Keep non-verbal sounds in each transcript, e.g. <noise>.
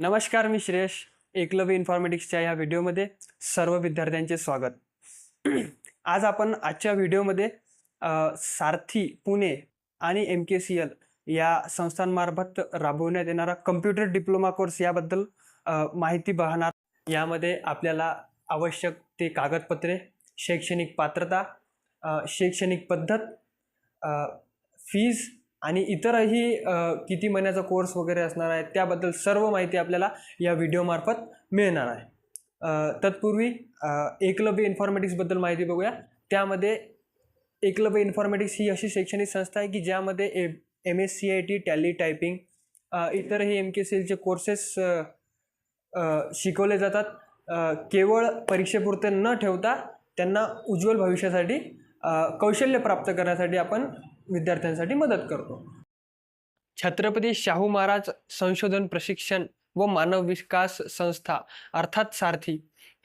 नमस्कार मी श्रेयश एकलव्य इन्फॉर्मेटिक्सच्या या व्हिडिओमध्ये सर्व विद्यार्थ्यांचे स्वागत. <clears throat> आज आपण आजच्या व्हिडिओमध्ये सारथी पुणे आणि एम के सी एल या संस्थांमार्फत राबवण्यात येणारा कम्प्युटर डिप्लोमा कोर्स याबद्दल माहिती पाहणार यामध्ये आपल्याला आवश्यक ते कागदपत्रे शैक्षणिक पात्रता शैक्षणिक पद्धत फीज आणि इतरही किती महिन्याचा कोर्स वगैरे असणार आहे त्याबद्दल सर्व माहिती आपल्याला या व्हिडिओमार्फत मिळणार आहे. तत्पूर्वी एकलव्य इन्फॉर्मेटिक्सबद्दल माहिती बघूया. त्यामध्ये एकलव्य इन्फॉर्मेटिक्स ही अशी शैक्षणिक संस्था आहे की ज्यामध्ये A M S C I T tally typing इतरही एम के सी एलचे कोर्सेस शिकवले जातात. केवळ परीक्षेपुरते न ठेवता त्यांना उज्ज्वल भविष्यासाठी कौशल्य प्राप्त करण्यासाठी आपण विद्यार्थ्यांसाठी मदत करतो. छत्रपती शाहू महाराज संशोधन प्रशिक्षण व मानव विकास संस्था अर्थात सारथी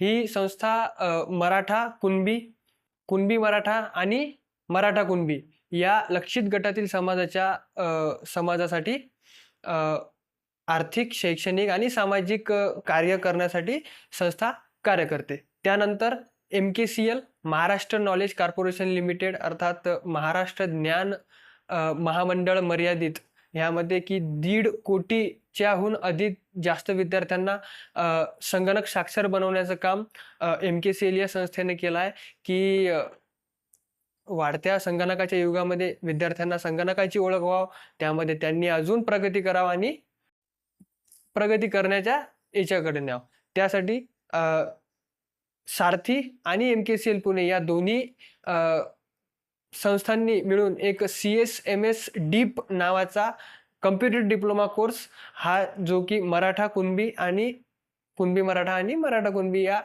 ही संस्था मराठा कुणबी कुणबी मराठा आणि मराठा कुणबी या लक्षित गटातील समाजाच्या समाजासाठी आर्थिक शैक्षणिक आणि सामाजिक कार्य करण्यासाठी संस्था कार्य करते. त्यानंतर M K C L Maharashtra knowledge corporation limited अर्थात महाराष्ट्र ज्ञान महामंडळ मर्यादित ह्यामध्ये की दीड कोटीच्याहून अधिक जास्त विद्यार्थ्यांना संगणक साक्षर बनवण्याचं काम एम के सी एल या संस्थेने केलं आहे की वाढत्या संगणकाच्या युगामध्ये विद्यार्थ्यांना संगणकाची ओळख व्हावं त्यामध्ये त्यांनी अजून प्रगती करावं आणि प्रगती करण्याच्या याच्याकडे न्यावं. त्यासाठी सारथी आणि M K C L Pune या दोन्ही संस्थांनी मिळून एक C S M S deep नावाचा कम्प्युटर डिप्लोमा कोर्स हा जो की मराठा कुणबी आणि कुणबी मराठा आणि मराठा कुणबी या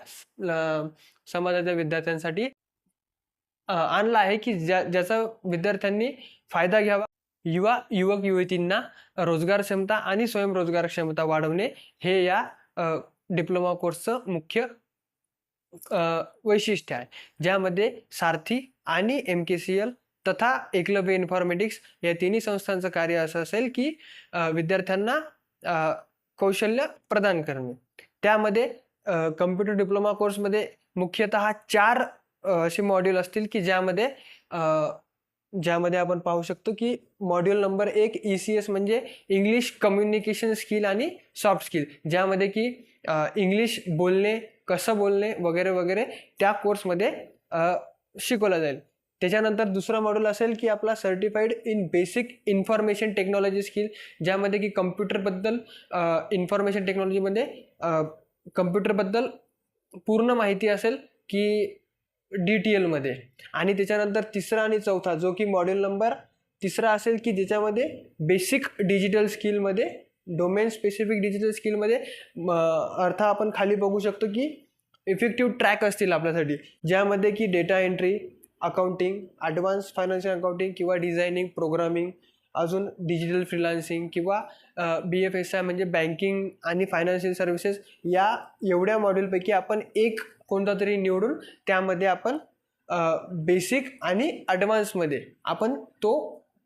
समाजाच्या विद्यार्थ्यांसाठी आणला आहे की ज्या ज्याचा विद्यार्थ्यांनी फायदा घ्यावा युवा युवक युवतींना रोजगार क्षमता आणि स्वयंरोजगार क्षमता वाढवणे हे या डिप्लोमा कोर्सचं मुख्य वैशिष्ट्य आहे. ज्यामध्ये सारथी आणि एम के सी एल तथा एकलव्य इन्फॉर्मेटिक्स या तिन्ही संस्थांचं कार्य असं असेल की विद्यार्थ्यांना कौशल्य प्रदान करणे. त्यामध्ये कम्प्युटर डिप्लोमा कोर्समध्ये मुख्यतः चार असे मॉड्यूल असतील की ज्यामध्ये ज्यामध्ये आपण पाहू शकतो की मॉड्यूल नंबर एक ई सी एस म्हणजे इंग्लिश कम्युनिकेशन स्किल आणि सॉफ्ट स्किल ज्यामध्ये की इंग्लिश बोलणे कसं बोलणे वगैरे वगैरे त्या कोर्समध्ये शिकवलं जाईल. त्याच्यानंतर दुसरा मॉड्यूल असेल की आपला certified in basic information technology skill ज्यामध्ये की कम्प्युटरबद्दल इन्फॉर्मेशन टेक्नॉलॉजीमध्ये कम्प्युटरबद्दल पूर्ण माहिती असेल की डी टी एलमध्ये आणि त्याच्यानंतर तिसरा आणि चौथा जो की मॉड्यूल नंबर तिसरा असेल की ज्याच्यामध्ये बेसिक डिजिटल स्किलमध्ये डोमेन स्पेसिफिक डिजिटल स्किलमध्ये म, अर्थ आपण खाली बघू शकतो की इफेक्टिव्ह ट्रॅक असतील आपल्यासाठी. ज्यामध्ये की data entry accounting advance financial accounting किंवा डिझायनिंग प्रोग्रामिंग अजून डिजिटल फ्रीलान्सिंग किंवा बी एफ एस आय म्हणजे बँकिंग आणि फायनान्शियल सर्व्हिसेस या एवढ्या मॉड्यूलपैकी आपण एक कोणता तरी निवडून त्यामध्ये आपण बेसिक आणि ॲडव्हान्समध्ये आपण तो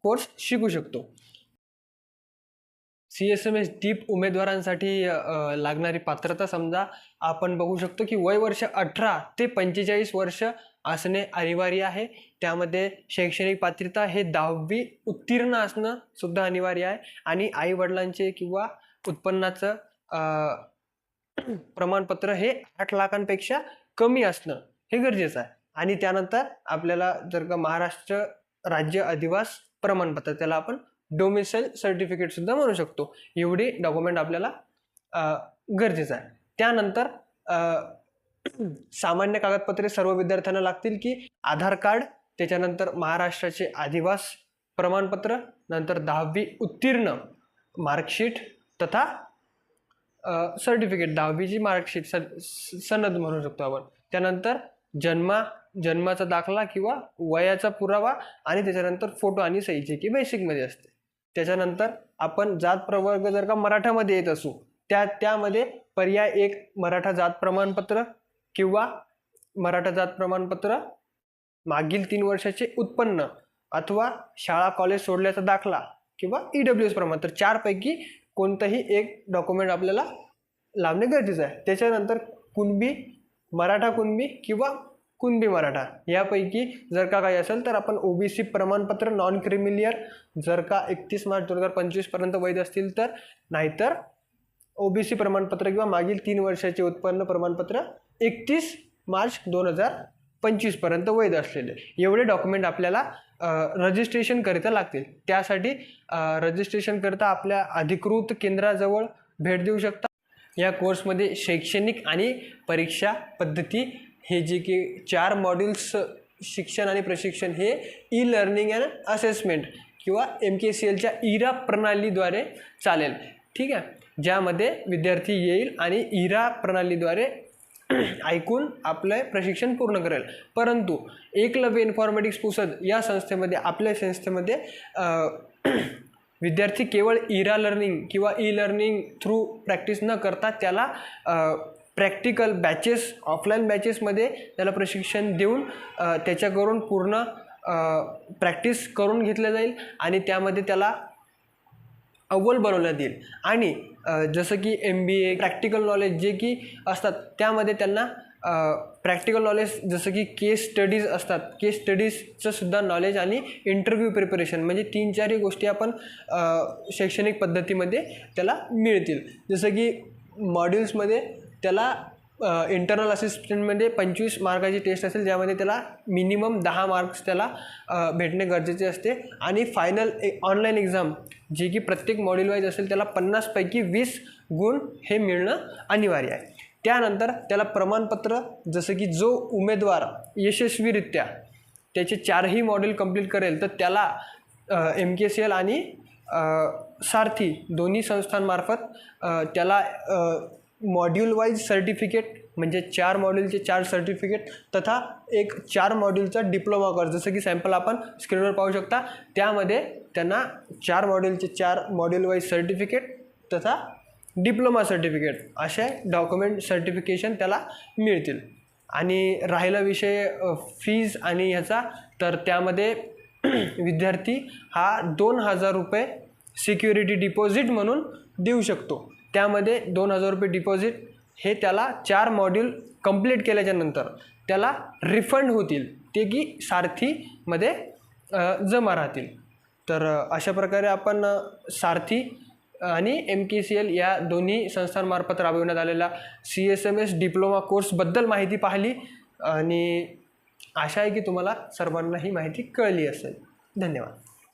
कोर्स शिकू शकतो. C S M S deep उमेदवारांसाठी लागणारी पात्रता समजा आपण बघू शकतो की वय वर्ष अठरा ते पंचेचाळीस वर्ष असणे अनिवार्य आहे. त्यामध्ये शैक्षणिक पात्रता हे दहावी उत्तीर्ण असणं सुद्धा अनिवार्य आहे. आणि आई वडिलांचे किंवा उत्पन्नाचं प्रमाणपत्र हे आठ लाखांपेक्षा कमी असणं हे गरजेचं आहे. आणि त्यानंतर आपल्याला जर का महाराष्ट्र राज्य अधिवास प्रमाणपत्र त्याला आपण डोमिसाईल सर्टिफिकेटसुद्धा म्हणू शकतो. एवढी डॉक्युमेंट आपल्याला गरजेचं आहे. त्यानंतर सामान्य कागदपत्रे सर्व विद्यार्थ्यांना लागतील की आधार कार्ड त्याच्यानंतर महाराष्ट्राचे आदिवास प्रमाणपत्र नंतर दहावी उत्तीर्ण मार्कशीट तथा सर्टिफिकेट दहावीची मार्कशीट स स- सनद म्हणू शकतो आपण. त्यानंतर जन्मा जन्माचा दाखला किंवा वयाचा पुरावा आणि त्याच्यानंतर फोटो आणि सही जे की बेसिकमध्ये असते. त्याच्यानंतर आपण जात प्रवर्ग जर का मराठामध्ये येत असू त्या त्यामध्ये पर्याय एक मराठा जात प्रमाणपत्र किंवा मराठा जात प्रमाणपत्र मागील तीन वर्षाचे उत्पन्न अथवा शाळा कॉलेज सोडल्याचा दाखला किंवा ई डब्ल्यू एस प्रमाणपत्र चारपैकी कोणतंही एक डॉक्युमेंट आपल्याला लावणे गरजेचं आहे. त्याच्यानंतर कुणबी मराठा कुणबी किंवा कुणबी मराठा? यापैकी जर का काही असेल तर आपण ओबीसी प्रमाणपत्र नॉन क्रिमिलियर जर का एकतीस मार्च दोन हजार पंचवीसपर्यंत वैध असतील तर नाहीतर ओबीसी प्रमाणपत्र किंवा मागील तीन वर्षाचे उत्पन्न प्रमाणपत्र एकतीस मार्च दोन हजार पंचवीसपर्यंत वैध असलेले. एवढे डॉक्युमेंट आपल्याला रजिस्ट्रेशनकरिता लागतील. त्यासाठी रजिस्ट्रेशनकरिता आपल्या अधिकृत केंद्राजवळ भेट देऊ शकता. या कोर्समध्ये शैक्षणिक आणि परीक्षा पद्धती हे जे की चार मॉड्यूल्स शिक्षण आणि प्रशिक्षण हे ई लर्निंग अँड असेसमेंट किंवा एम के सी एलच्या इरा प्रणालीद्वारे चालेल. ठीक आहे? ज्यामध्ये विद्यार्थी येईल आणि इरा प्रणालीद्वारे <clears throat> ऐकून आपलं प्रशिक्षण पूर्ण करेल. परंतु एकलव्य इन्फॉर्मॅटिक्स पुसद या संस्थेमध्ये आपल्या संस्थेमध्ये <clears throat> विद्यार्थी केवळ इरा लर्निंग किंवा ई लर्निंग थ्रू प्रॅक्टिस न करता त्याला प्रॅक्टिकल बॅचेस ऑफलाईन बॅचेसमध्ये त्याला प्रशिक्षण देऊन त्याच्याकडून पूर्ण प्रॅक्टिस करून घेतलं जाईल आणि त्यामध्ये त्याला अव्वल बनवण्यात येईल. आणि जसं की M B A practical knowledge जे की असतात त्यामध्ये त्यांना प्रॅक्टिकल नॉलेज जसं की केस स्टडीज असतात. केस स्टडीजचं सुद्धा नॉलेज आणि इंटरव्ह्यू प्रिपरेशन म्हणजे तीन चारही गोष्टी आपण शैक्षणिक पद्धतीमध्ये त्याला मिळतील. जसं की मॉड्यूल्समध्ये त्याला इंटरनल असिस्टंटमध्ये पंचवीस मार्काची टेस्ट असेल ज्यामध्ये त्याला मिनिमम दहा मार्क्स त्याला भेटणे गरजेचे असते. आणि फायनल ऑनलाईन एक्झाम जे की प्रत्येक मॉड्यूल वाईज असेल त्याला पन्नासपैकी वीस गुण हे मिळणं अनिवार्य आहे. त्यानंतर त्याला प्रमाणपत्र जसं की जो उमेदवार यशस्वीरित्या त्याचे चारही मॉड्यूल कंप्लीट करेल तर त्याला एम के सी एल आणि सारथी दोन्ही संस्थांमार्फत त्याला मॉड्यूल वाईज सर्टिफिकेट म्हणजे चार मॉड्यूलचे चार सर्टिफिकेट तथा एक चार मॉड्यूलचा डिप्लोमा कोर्स जसं की सॅम्पल आपण स्क्रीनवर पाहू शकता. त्यामध्ये त्यांना चार मॉड्यूलचे चार मॉड्यूल वाईज सर्टिफिकेट तथा डिप्लोमा सर्टिफिकेट असे डॉक्युमेंट सर्टिफिकेशन त्याला मिळतील. आणि राहिला विषय फीज आणि ह्याचा तर त्यामध्ये <clears throat> विद्यार्थी हा दोन हजार रुपये सिक्युरिटी डिपॉझिट म्हणून देऊ शकतो. त्यामध्ये दोन हजार रुपये डिपॉझिट हे त्याला चार मॉड्यूल कंप्लीट केल्याच्यानंतर त्याला रिफंड होतील. ते की सारथीमध्ये जमा राहतील. तर अशा प्रकारे आपण सारथी आणि एम के सी एल या दोन्ही संस्थांमार्फत राबविण्यात आलेला C S M S diploma कोर्सबद्दल माहिती पाहिली आणि आशा आहे की तुम्हाला सर्वांना ही माहिती कळली असेल. धन्यवाद.